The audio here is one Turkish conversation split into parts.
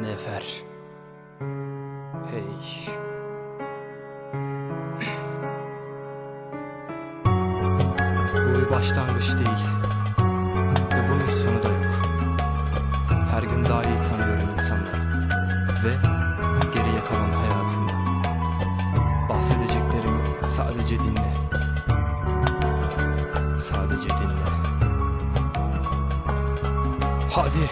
Nefer. Hey. Bu bir başlangıç değil. Ve bunun sonu da yok. Her gün daha iyi tanıyorum insanları. Ve geriye kalan hayatımda Bahsedeceklerimi sadece dinle. Sadece dinle. Hadi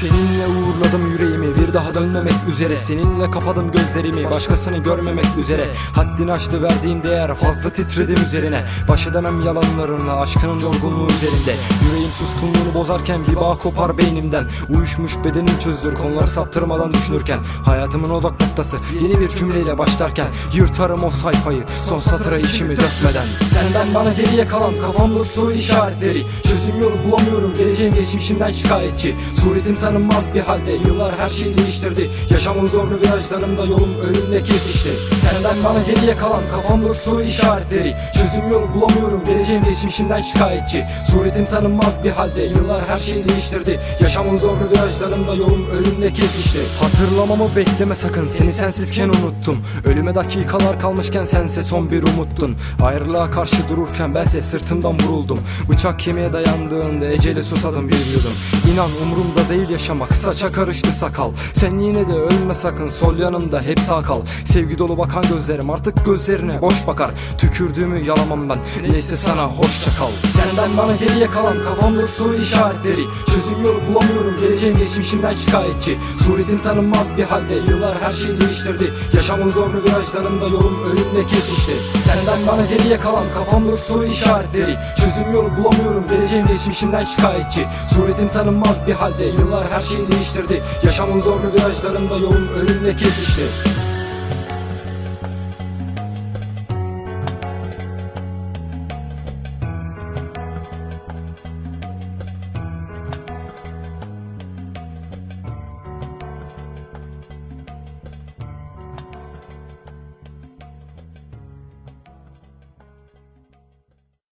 Seninle uğurladım yüreğimi bir daha dönmemek üzere. Seninle kapadım gözlerimi başkasını görmemek üzere. Haddini aştı verdiğin değer fazla titredim üzerine. Baş edemem yalanlarınla aşkının yorgunluğu üzerinde. Yüreğim suskunluğunu bozarken bir bağ kopar beynimden. Uyuşmuş bedenim çözülür konuları saptırmadan düşünürken. Hayatımın odak noktası yeni bir cümleyle başlarken. Yırtarım o sayfayı son satıra içimi dökmeden. Senden bana geriye kalan kafamda soru işaretleri. Çözüm yolu bulamıyorum geleceğim geçmişimden şikayetçi. Suretim tanınmaz bir halde yıllar her şeyi değiştirdi. Yaşamın zorlu virajlarında yolum ölümle kesişti. Senden bana geriye kalan kafamda soru işaretleri. Çözüm yolu bulamıyorum geleceğim geçmişimden şikayetçi. Suretim tanınmaz bir halde yıllar her şeyi değiştirdi. Yaşamın zorlu virajlarında yolum ölümle kesişti. Hatırlamamı bekleme sakın seni sensizken unuttum. Ölüme dakikalar kalmışken sense son bir umuttun. Ayrılığa karşı dururken bense sırtımdan vuruldum. Bıçak kemiğe dayandığında eceli susadım bir yudum İnan umurumda değil yaşamak saça karıştı sakal. Sen yine de ölme sakın sol yanımda hep sağ kal. Sevgi dolu bakan gözlerim artık gözlerine boş bakar. Tükürdüğümü yalamam ben neyse sana hoşça kal. Senden bana geriye kalan kafamda soru işaretleri. Çözüm yolu bulamıyorum geleceğim geçmişimden şikayetçi. Suretim tanınmaz bir halde yıllar her şeyi değiştirdi. Yaşamın zorlu virajlarında yolum ölümle kesişti. Senden bana geriye kalan kafamda soru işaretleri. Çözüm yolu bulamıyorum geleceğim geçmişimden şikayetçi. Suretim tanınmaz bir halde yıllar her şeyi değiştirdi. Yaşamın zorlu virajlarında yolum ölümle kesişti